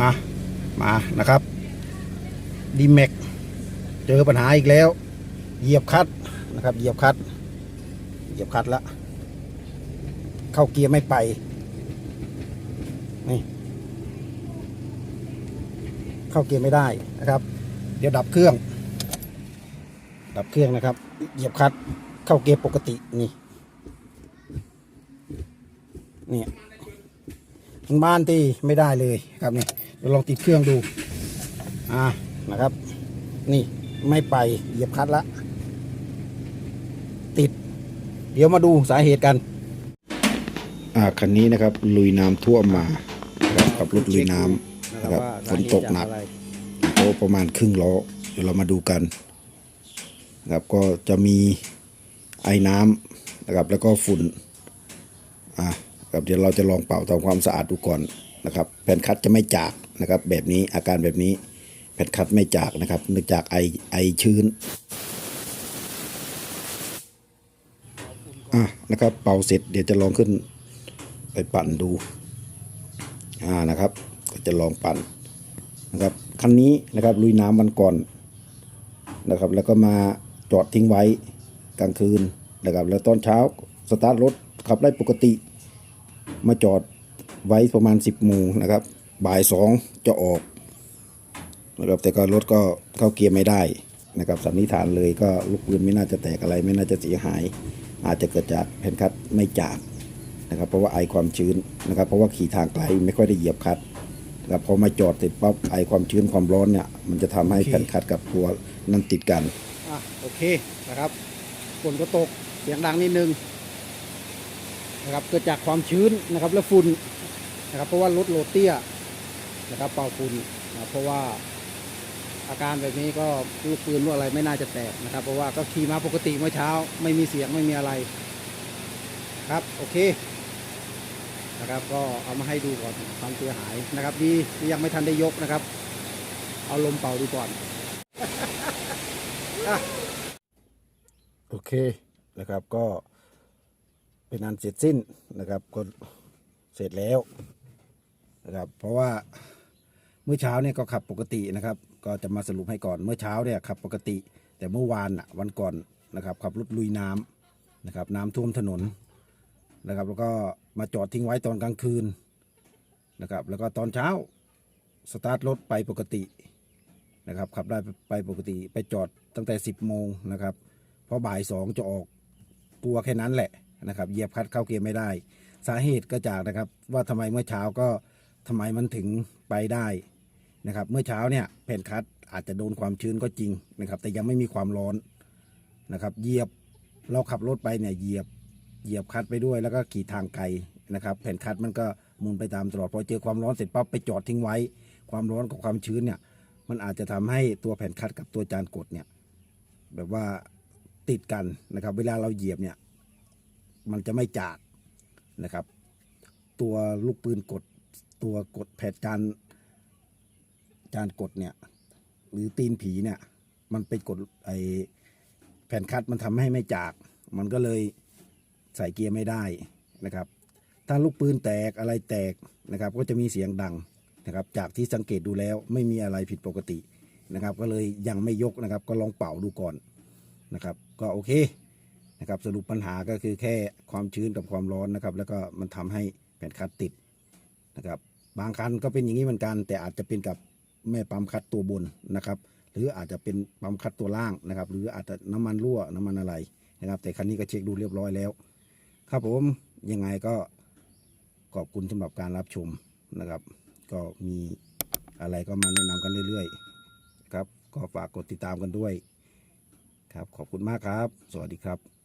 อะมานะครับดีแม็กเจอปัญหาอีกแล้ว เหยียบคัดนะครับ เหยียบคัด เหยียบคัดละเข้าเกียร์ไม่ไปนี่เข้าเกียร์ไม่ได้นะครับ เดี๋ยวดับเครื่อง ดับเครื่องนะครับ เหยียบคัดเข้าเกียร์ปกตินี่เนี่ยมันบ้านที่ไม่ได้เลยครับนี่ ดี๋ยวลองติดเครื่องดู อ่านะครับ นี่ไม่ไปเหยียบคัดละ ติด เดี๋ยวมาดูสาเหตุกัน อ่าคันนี้นะครับ ลุยน้ำท่วมมาครับกับรถลุยน้ำนะครับฝนตกหนักโตประมาณครึ่งล้อเดี๋ยวเรามาดูกันนะครับก็จะมีไอ้น้ำนะครับแล้วก็ฝุ่นอะครับเดี๋ยวเราจะลองเป่าทำความสะอาดดูก่อน นะครับแผ่นคัดจะไม่จากนะครับ แบบนี้อาการแบบนี้แผ่นคัดไม่จากนะครับเนื่องจากไอไอชื้นอะนะครับ เป่าเสร็จเดี๋ยวจะลองขึ้นไปปั่นดูอ่านะครับ ก็จะลองปั่นนะครับคันนี้นะครับลุยน้ำวันก่อนนะครับ แล้วก็มาจอดทิ้งไว้กลางคืนนะครับ แล้วตอนเช้าสตาร์ทรถขับได้ปกติ มาจอด ไว้ประมาณ 10โมงนะครับ บ่ายสองจะออกนะครับแต่ก็รถก็เข้าเกียร์ไม่ได้นะครับสันนิษฐานเลยก็ลูกปืนไม่น่าจะแตกอะไร ไม่น่าจะเสียหาย อาจจะเกิดจากแผ่นคัดไม่จากนะครับเพราะว่าไอความชื้นนะครับเพราะว่าขี่ทางไกลไม่ค่อยได้เหยียบคัดนะครับพอมาจอดติดปั๊บไอความชื้นความร้อนเนี่ยมันจะทำให้โอเคแผ่นคัดกับตัวนั้นติดกันอะโอเคนะครับฝนก็ตกเสียงดังนิดนึง นะครับเกิดจากความชื้นนะครับและฝุ่นนะครับเพราะว่ารถโรเตี้ยนะครับเป่าฝุ่นนะเพราะว่าอาการแบบนี้ก็ลูกปืนลูกอะไรไม่น่าจะแตกนะครับ เพราะว่าก็ขี่มาปกติเมื่อเช้า ไม่มีเสียงไม่มีอะไรครับโอเคนะครับก็เอามาให้ดูก่อนความเสียหายนะครับดีที่ยังไม่ทันได้ยกนะครับ เอาลมเป่าดูก่อนโอเคนะครับก็ เป็นอันเสร็จสิ้นนะครับก็เสร็จแล้วนะครับเพราะว่าเมื่อเช้าเนี่ยก็ขับปกตินะครับ ก็จะมาสรุปให้ก่อนเมื่อเช้าเนี่ยขับปกติ แต่เมื่อวานอะวันก่อนนะครับขับรถลุยน้ำนะครับน้ำท่วมถนนนะครับ แล้วก็มาจอดทิ้งไว้ตอนกลางคืนนะครับ แล้วก็ตอนเช้าสตาร์ทรถไปปกตินะครับขับได้ไปปกติไปจอดตั้งแต่ 10 โมงนะครับพอบ่ายสองจะออกตัวแค่นั้นแหละ นะครับเหยียบคัดเข้าเกียร์ไม่ได้ สาเหตุก็จากนะครับว่าทำไมเมื่อเช้าก็ทำไมมันถึงไปได้นะครับเมื่อเช้าเนี่ยแผ่นคัดอาจจะโดนความชื้นก็จริงนะครับ แต่ยังไม่มีความร้อนนะครับเหยียบเราขับรถไปเนี่ยเหยียบเหยียบคัดไปด้วยแล้วก็ขี่ทางไกลนะครับ แผ่นคัดมันก็หมุนไปตามตลอดพอเจอความร้อนเสร็จปั๊บไปจอดทิ้งไว้ ความร้อนกับความชื้นเนี่ยมันอาจจะทำให้ตัวแผ่นคัดกับตัวจานกดเนี่ยแบบว่าติดกันนะครับ เวลาเราเหยียบเนี่ย มันจะไม่จากนะครับ ตัวลูกปืนกดตัวกดแผ่นจานจานกดเนี่ย หรือตีนผีเนี่ย มันไปกดไอแผ่นคัดมันทำให้ไม่จาก มันก็เลยใส่เกียร์ไม่ได้นะครับ ถ้าลูกปืนแตกอะไรแตกนะครับ ก็จะมีเสียงดังนะครับ จากที่สังเกตดูแล้วไม่มีอะไรผิดปกตินะครับ ก็เลยยังไม่ยกนะครับ ก็ลองเป่าดูก่อนนะครับ ก็โอเค นะครับสรุปปัญหาก็คือแค่ความชื้นกับความร้อนนะครับ แล้วก็มันทำให้แผ่นคัดติดนะครับ บางคันก็เป็นอย่างนี้เหมือนกัน แต่อาจจะเป็นกับแม่ปั๊มคัดตัวบนนะครับ หรืออาจจะเป็นปั๊มคัดตัวล่างนะครับ หรืออาจจะน้ำมันรั่วน้ำมันอะไรนะครับ แต่คันนี้ก็เช็คดูเรียบร้อยแล้ว ครับผมยังไงก็ขอบคุณสำหรับการรับชมนะครับ ก็มีอะไรก็มาแนะนำกันเรื่อยๆครับก็ฝากกดติดตามกันด้วยครับขอบคุณมากครับ สวัสดีครับ